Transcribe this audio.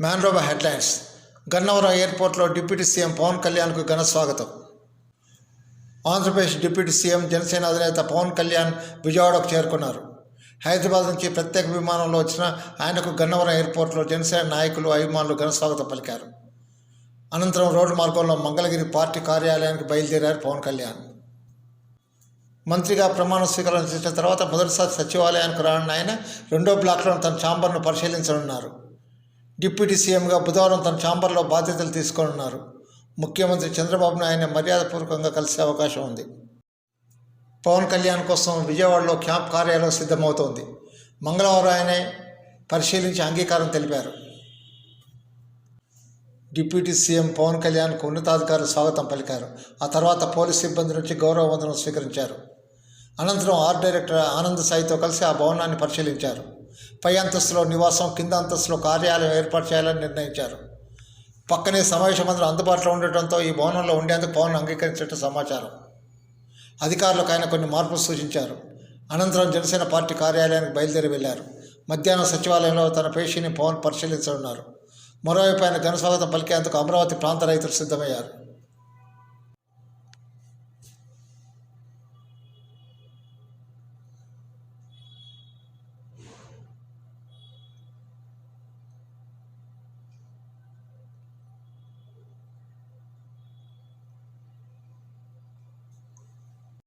మ్యాన్రోబా headlines. Gannavaram ఎయిర్పోర్ట్లో deputy CM Pawan కళ్యాణ్కు ఘన స్వాగతం. ఆంధ్రప్రదేశ్ డిప్యూటీ సీఎం జనసేన అధినేత పవన్ కళ్యాణ్ విజయవాడకు చేరుకున్నారు. హైదరాబాద్ నుంచి ప్రత్యేక విమానంలో వచ్చిన ఆయనకు గన్నవరం ఎయిర్పోర్ట్లో జనసేన నాయకులు అభిమానులు ఘన స్వాగతం పలికారు. అనంతరం రోడ్డు మార్గంలో మంగళగిరి పార్టీ కార్యాలయానికి బయలుదేరారు పవన్ కళ్యాణ్. మంత్రిగా ప్రమాణ స్వీకారం చేసిన తర్వాత మొదటిసారి సచివాలయానికి రానున్న ఆయన రెండో బ్లాక్లో తన ఛాంబర్ను పరిశీలించనున్నారు. డిప్యూటీ సీఎంగా బుధవారం తన ఛాంబర్లో బాధ్యతలు తీసుకోనున్నారు. ముఖ్యమంత్రి చంద్రబాబును ఆయన మర్యాదపూర్వకంగా కలిసే అవకాశం ఉంది. పవన్ కళ్యాణ్ కోసం విజయవాడలో క్యాంప్ కార్యాలయం సిద్ధమవుతోంది. మంగళవారం ఆయనే పరిశీలించి అంగీకారం తెలిపారు. డిప్యూటీ సీఎం పవన్ కళ్యాణ్కు ఉన్నతాధికారులు స్వాగతం పలికారు. ఆ తర్వాత పోలీస్ సిబ్బంది నుంచి గౌరవ వందనం స్వీకరించారు. అనంతరం ఆర్ట్ డైరెక్టర్ ఆనంద్ సాయితో కలిసి ఆ భవనాన్ని పరిశీలించారు. పై అంతస్తులో నివాసం కింద అంతస్తులో కార్యాలయం ఏర్పాటు చేయాలని నిర్ణయించారు. పక్కనే సమావేశ మందిరం అందుబాటులో ఉండటంతో ఈ భవనంలో ఉండేందుకు పవన్ అంగీకరించినట్టు సమాచారం. అధికారులకు ఆయన కొన్ని మార్పులు సూచించారు. అనంతరం జనసేన పార్టీ కార్యాలయానికి బయలుదేరి వెళ్ళారు. మధ్యాహ్నం సచివాలయంలో తన పేషీని పవన్ పరిశీలించనున్నారు. మరోవైపు ఆయన ఘనస్వాగతం పలికేందుకు అమరావతి ప్రాంత రైతులు సిద్ధమయ్యారు.